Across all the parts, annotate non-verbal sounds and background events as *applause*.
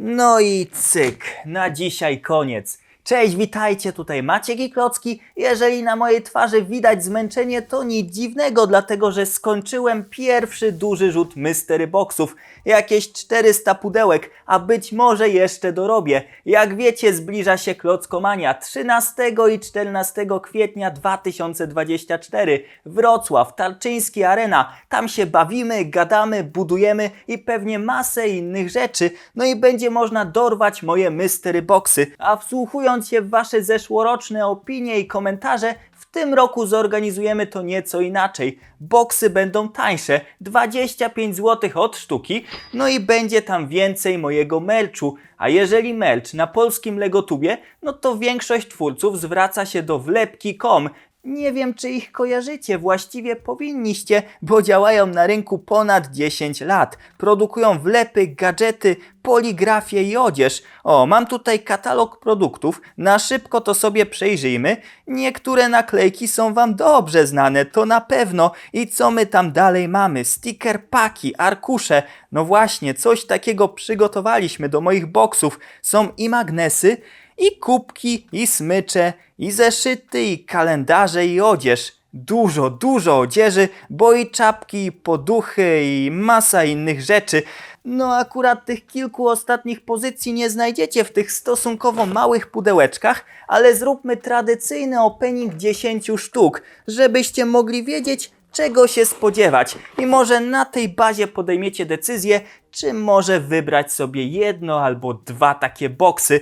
No i cyk, na dzisiaj koniec. Cześć, witajcie, tutaj Maciek i Klocki. Jeżeli na mojej twarzy widać zmęczenie, to nic dziwnego, dlatego że skończyłem pierwszy duży rzut mystery boxów. Jakieś 400 pudełek, a być może jeszcze dorobię. Jak wiecie, zbliża się Klockomania 13 i 14 kwietnia 2024. Wrocław, Tarczyński Arena. Tam się bawimy, gadamy, budujemy i pewnie masę innych rzeczy. No i będzie można dorwać moje mystery boxy. A wsłuchując się w wasze zeszłoroczne opinie i komentarze, w tym roku zorganizujemy to nieco inaczej. Boksy będą tańsze, 25 zł od sztuki, no i będzie tam więcej mojego melczu. A jeżeli melcz na polskim Legotubie, no to większość twórców zwraca się do wlepki.com. Nie wiem, czy ich kojarzycie, właściwie powinniście, bo działają na rynku ponad 10 lat. Produkują wlepy, gadżety, poligrafię i odzież. O, mam tutaj katalog produktów, na szybko to sobie przejrzyjmy. Niektóre naklejki są Wam dobrze znane, to na pewno. I co my tam dalej mamy? Sticker paki, arkusze. No właśnie, coś takiego przygotowaliśmy do moich boksów. Są i magnesy, i kubki, i smycze, i zeszyty, i kalendarze, i odzież. Dużo, dużo odzieży, bo i czapki, i poduchy, i masa innych rzeczy. No akurat tych kilku ostatnich pozycji nie znajdziecie w tych stosunkowo małych pudełeczkach, ale zróbmy tradycyjny opening 10 sztuk, żebyście mogli wiedzieć, czego się spodziewać. I może na tej bazie podejmiecie decyzję, czy może wybrać sobie jedno albo dwa takie boksy.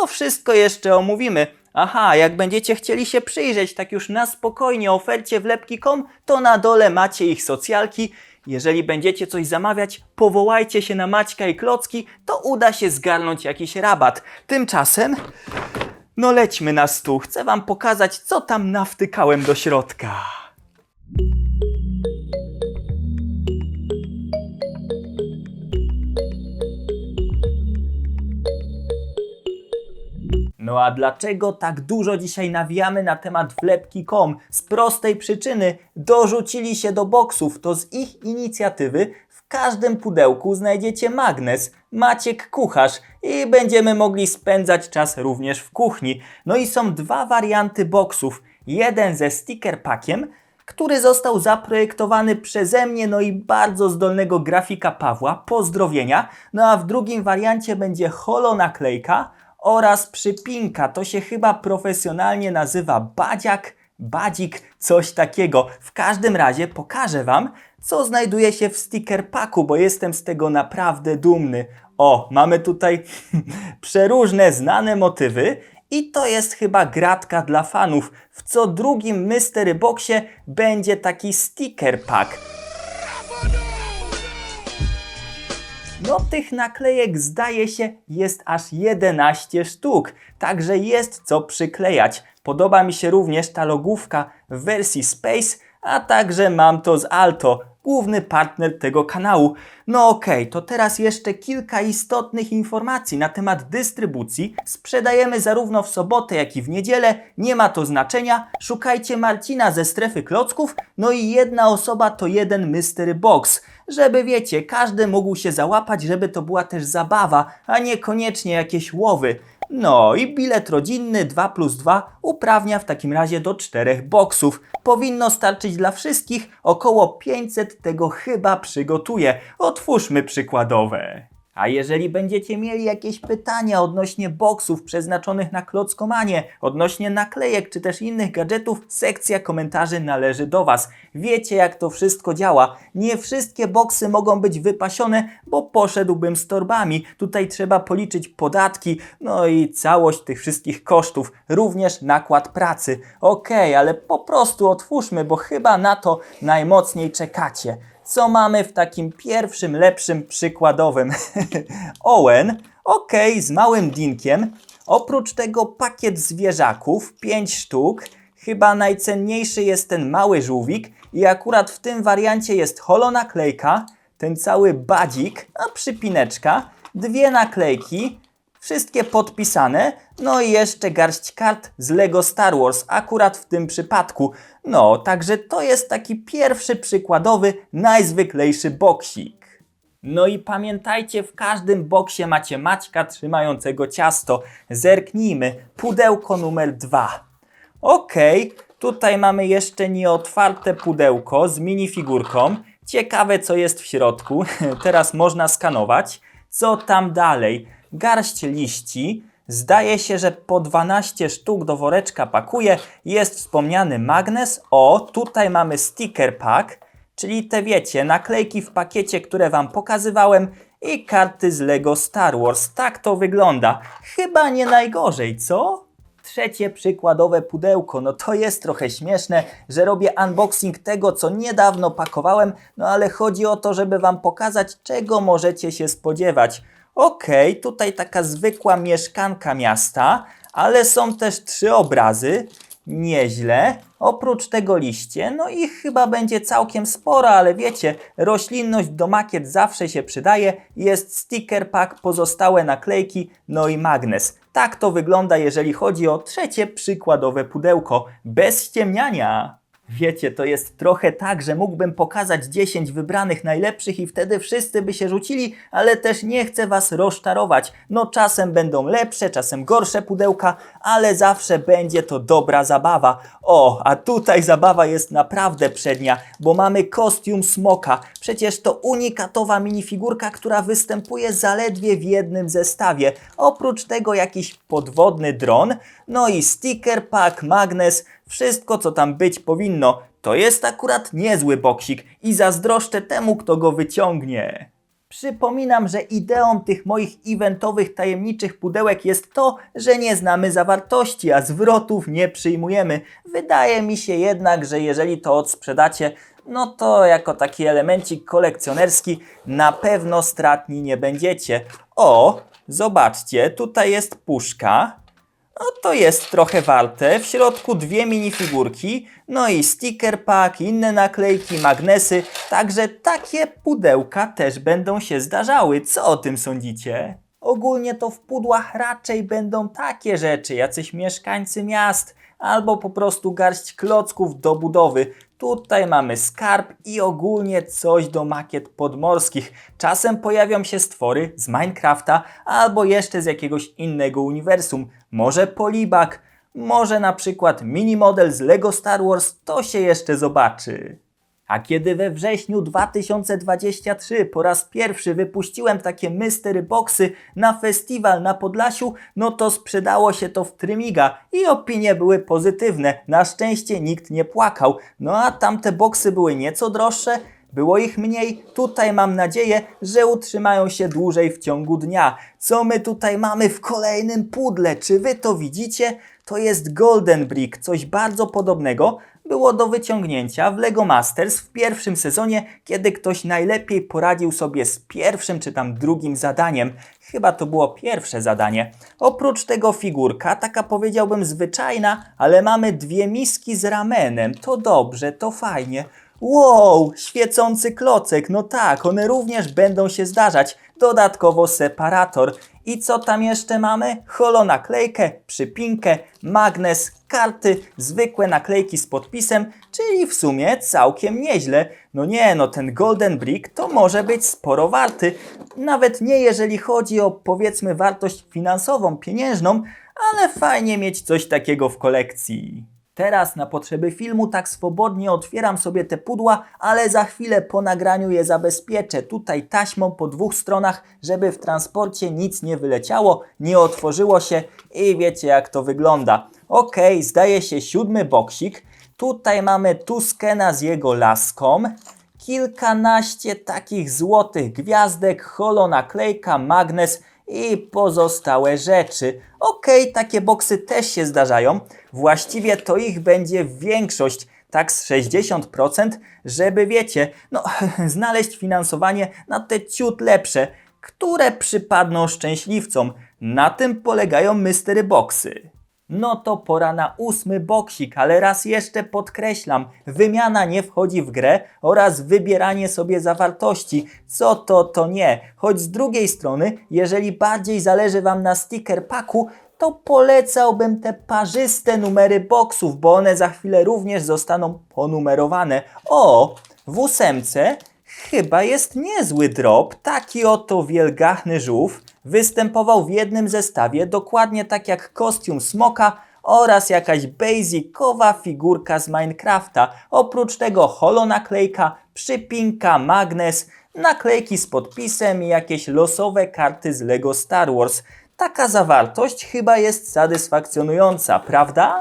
To wszystko jeszcze omówimy. Aha, jak będziecie chcieli się przyjrzeć tak już na spokojnie ofercie wlepki.com, to na dole macie ich socjalki. Jeżeli będziecie coś zamawiać, powołajcie się na Maćka i Klocki, to uda się zgarnąć jakiś rabat. Tymczasem, no lećmy na stół. Chcę wam pokazać, co tam nawtykałem do środka. No a dlaczego tak dużo dzisiaj nawijamy na temat wlepki.com? Z prostej przyczyny dorzucili się do boksów. To z ich inicjatywy w każdym pudełku znajdziecie magnes, Maciek Kucharz i będziemy mogli spędzać czas również w kuchni. No i są dwa warianty boksów. Jeden ze sticker packiem, który został zaprojektowany przeze mnie, no i bardzo zdolnego grafika Pawła. Pozdrowienia. No a w drugim wariancie będzie holo naklejka oraz przypinka. To się chyba profesjonalnie nazywa badziak, badzik, coś takiego. W każdym razie pokażę Wam, co znajduje się w sticker packu, bo jestem z tego naprawdę dumny. O, mamy tutaj *laughs* przeróżne znane motywy i to jest chyba gratka dla fanów. W co drugim Mystery Boxie będzie taki sticker pack. No tych naklejek zdaje się jest aż 11 sztuk, także jest co przyklejać. Podoba mi się również ta logówka w wersji Space, a także mam to z Alto, główny partner tego kanału. No okej, to teraz jeszcze kilka istotnych informacji na temat dystrybucji. Sprzedajemy zarówno w sobotę, jak i w niedzielę, nie ma to znaczenia. Szukajcie Marcina ze strefy klocków, no i jedna osoba to jeden mystery box żeby wiecie, każdy mógł się załapać, żeby to była też zabawa, a niekoniecznie jakieś łowy. No i bilet rodzinny 2 plus 2 uprawnia w takim razie do 4 boksów. Powinno starczyć dla wszystkich, około 500 tego chyba przygotuję. Otwórzmy przykładowe. A jeżeli będziecie mieli jakieś pytania odnośnie boksów przeznaczonych na klockomanie, odnośnie naklejek czy też innych gadżetów, sekcja komentarzy należy do Was. Wiecie jak to wszystko działa. Nie wszystkie boksy mogą być wypasione, bo poszedłbym z torbami. Tutaj trzeba policzyć podatki, no i całość tych wszystkich kosztów, również nakład pracy. Okej, ale po prostu otwórzmy, bo chyba na to najmocniej czekacie co mamy w takim pierwszym, lepszym, przykładowym. *laughs* Owen, ok, z małym dinkiem. Oprócz tego pakiet zwierzaków, 5 sztuk. Chyba najcenniejszy jest ten mały żółwik i akurat w tym wariancie jest holo naklejka, ten cały badzik, a przypineczka, dwie naklejki, wszystkie podpisane, no i jeszcze garść kart z Lego Star Wars, akurat w tym przypadku. No, także to jest taki pierwszy przykładowy, najzwyklejszy boksik. No i pamiętajcie, w każdym boksie macie Maćka trzymającego ciasto. Zerknijmy. Pudełko numer dwa. Okej, tutaj mamy jeszcze nieotwarte pudełko z minifigurką. Ciekawe, co jest w środku. *laughs* Teraz można skanować. Co tam dalej? Garść liści. Zdaje się, że po 12 sztuk do woreczka pakuje. Jest wspomniany magnes. O, tutaj mamy sticker pack, czyli te wiecie, naklejki w pakiecie, które Wam pokazywałem i karty z Lego Star Wars. Tak to wygląda. Chyba nie najgorzej, co? Trzecie przykładowe pudełko. No to jest trochę śmieszne, że robię unboxing tego, co niedawno pakowałem, no ale chodzi o to, żeby Wam pokazać, czego możecie się spodziewać. Okej, tutaj taka zwykła mieszkanka miasta, ale są też trzy obrazy. Nieźle. Oprócz tego liście, no i chyba będzie całkiem sporo, ale wiecie, roślinność do makiet zawsze się przydaje. Jest sticker pack, pozostałe naklejki, no i magnes. Tak to wygląda, jeżeli chodzi o trzecie przykładowe pudełko. Bez ściemniania. Wiecie, to jest trochę tak, że mógłbym pokazać 10 wybranych najlepszych i wtedy wszyscy by się rzucili, ale też nie chcę Was rozczarować. No czasem będą lepsze, czasem gorsze pudełka, ale zawsze będzie to dobra zabawa. O, a tutaj zabawa jest naprawdę przednia, bo mamy kostium smoka. Przecież to unikatowa minifigurka, która występuje zaledwie w jednym zestawie. Oprócz tego jakiś podwodny dron, no i sticker pack, magnes, wszystko co tam być powinno. To jest akurat niezły boksik i zazdroszczę temu, kto go wyciągnie. Przypominam, że ideą tych moich eventowych tajemniczych pudełek jest to, że nie znamy zawartości, a zwrotów nie przyjmujemy. Wydaje mi się jednak, że jeżeli to odsprzedacie, no to jako taki elemencik kolekcjonerski na pewno stratni nie będziecie. O, zobaczcie, tutaj jest puszka. No to jest trochę warte. W środku dwie minifigurki, no i sticker pack, inne naklejki, magnesy. Także takie pudełka też będą się zdarzały. Co o tym sądzicie? Ogólnie to w pudłach raczej będą takie rzeczy, jacyś mieszkańcy miast, albo po prostu garść klocków do budowy. Tutaj mamy skarb i ogólnie coś do makiet podmorskich. Czasem pojawią się stwory z Minecrafta albo jeszcze z jakiegoś innego uniwersum. Może polibak, może na przykład mini model z Lego Star Wars, to się jeszcze zobaczy. A kiedy we wrześniu 2023 po raz pierwszy wypuściłem takie mystery boxy na festiwal na Podlasiu, no to sprzedało się to w Trymiga i opinie były pozytywne. Na szczęście nikt nie płakał. No a tamte boxy były nieco droższe, było ich mniej. Tutaj mam nadzieję, że utrzymają się dłużej w ciągu dnia. Co my tutaj mamy w kolejnym pudle? Czy wy to widzicie? To jest Golden Brick, coś bardzo podobnego. Było do wyciągnięcia w Lego Masters w pierwszym sezonie, kiedy ktoś najlepiej poradził sobie z pierwszym czy tam drugim zadaniem. Chyba to było pierwsze zadanie. Oprócz tego figurka, taka powiedziałbym zwyczajna, ale mamy dwie miski z ramenem. To dobrze, to fajnie. Wow, świecący klocek, no tak, one również będą się zdarzać. Dodatkowo separator. I co tam jeszcze mamy? Holonaklejkę, przypinkę, magnes, karty, zwykłe naklejki z podpisem, czyli w sumie całkiem nieźle. No nie, no ten Golden Brick to może być sporo warty. Nawet nie jeżeli chodzi o powiedzmy wartość finansową, pieniężną, ale fajnie mieć coś takiego w kolekcji. Teraz na potrzeby filmu tak swobodnie otwieram sobie te pudła, ale za chwilę po nagraniu je zabezpieczę tutaj taśmą po dwóch stronach, żeby w transporcie nic nie wyleciało, nie otworzyło się i wiecie jak to wygląda. Ok, zdaje się siódmy boksik. Tutaj mamy Tuskena z jego laską. Kilkanaście takich złotych gwiazdek, holonaklejka, magnes i pozostałe rzeczy. Okej, takie boksy też się zdarzają. Właściwie to ich będzie większość, tak z 60%, żeby wiecie, no *laughs* znaleźć finansowanie na te ciut lepsze, które przypadną szczęśliwcom. Na tym polegają mystery boxy. No to pora na ósmy boksik, ale raz jeszcze podkreślam, wymiana nie wchodzi w grę oraz wybieranie sobie zawartości. Co to, to nie. Choć z drugiej strony, jeżeli bardziej zależy Wam na sticker packu, to polecałbym te parzyste numery boksów, bo one za chwilę również zostaną ponumerowane. O, w ósemce Chyba jest niezły drop. Taki oto wielgachny żółw występował w jednym zestawie, dokładnie tak jak kostium smoka oraz jakaś basicowa figurka z Minecrafta. Oprócz tego holonaklejka, przypinka, magnes, naklejki z podpisem i jakieś losowe karty z Lego Star Wars. Taka zawartość chyba jest satysfakcjonująca, prawda?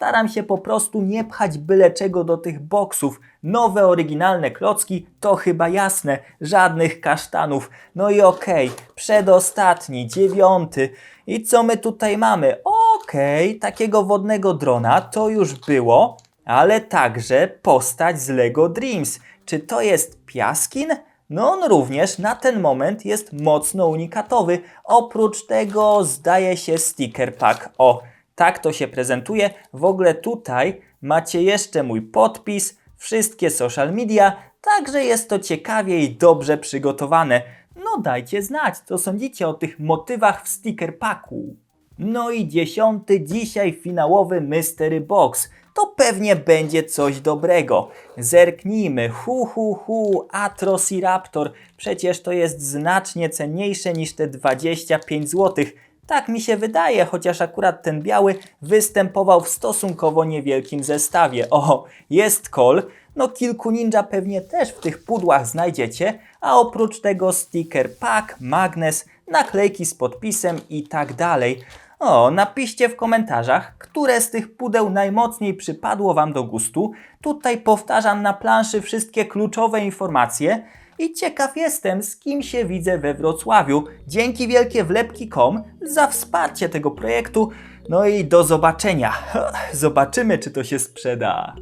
Staram się po prostu nie pchać byle czego do tych boksów. Nowe, oryginalne klocki to chyba jasne, żadnych kasztanów. No i okej, przedostatni, dziewiąty. I co my tutaj mamy? Okej, takiego wodnego drona to już było, ale także postać z Lego Dreams. Czy to jest Piaskin? No on również na ten moment jest mocno unikatowy. Oprócz tego zdaje się sticker pack. O, tak to się prezentuje. W ogóle tutaj macie jeszcze mój podpis, wszystkie social media, także jest to ciekawie i dobrze przygotowane. No dajcie znać, co sądzicie o tych motywach w sticker packu. No i dziesiąty dzisiaj finałowy Mystery Box. To pewnie będzie coś dobrego. Zerknijmy. Hu hu hu, Atrociraptor. Przecież to jest znacznie cenniejsze niż te 25 zł. Tak mi się wydaje, chociaż akurat ten biały występował w stosunkowo niewielkim zestawie. O, jest kol. No kilku ninja pewnie też w tych pudłach znajdziecie, a oprócz tego sticker pack, magnes, naklejki z podpisem i tak dalej. O, napiszcie w komentarzach, które z tych pudeł najmocniej przypadło Wam do gustu. Tutaj powtarzam na planszy wszystkie kluczowe informacje i ciekaw jestem, z kim się widzę we Wrocławiu. Dzięki wielkie wlepki.com za wsparcie tego projektu. No i do zobaczenia. *laughs* Zobaczymy, czy to się sprzeda.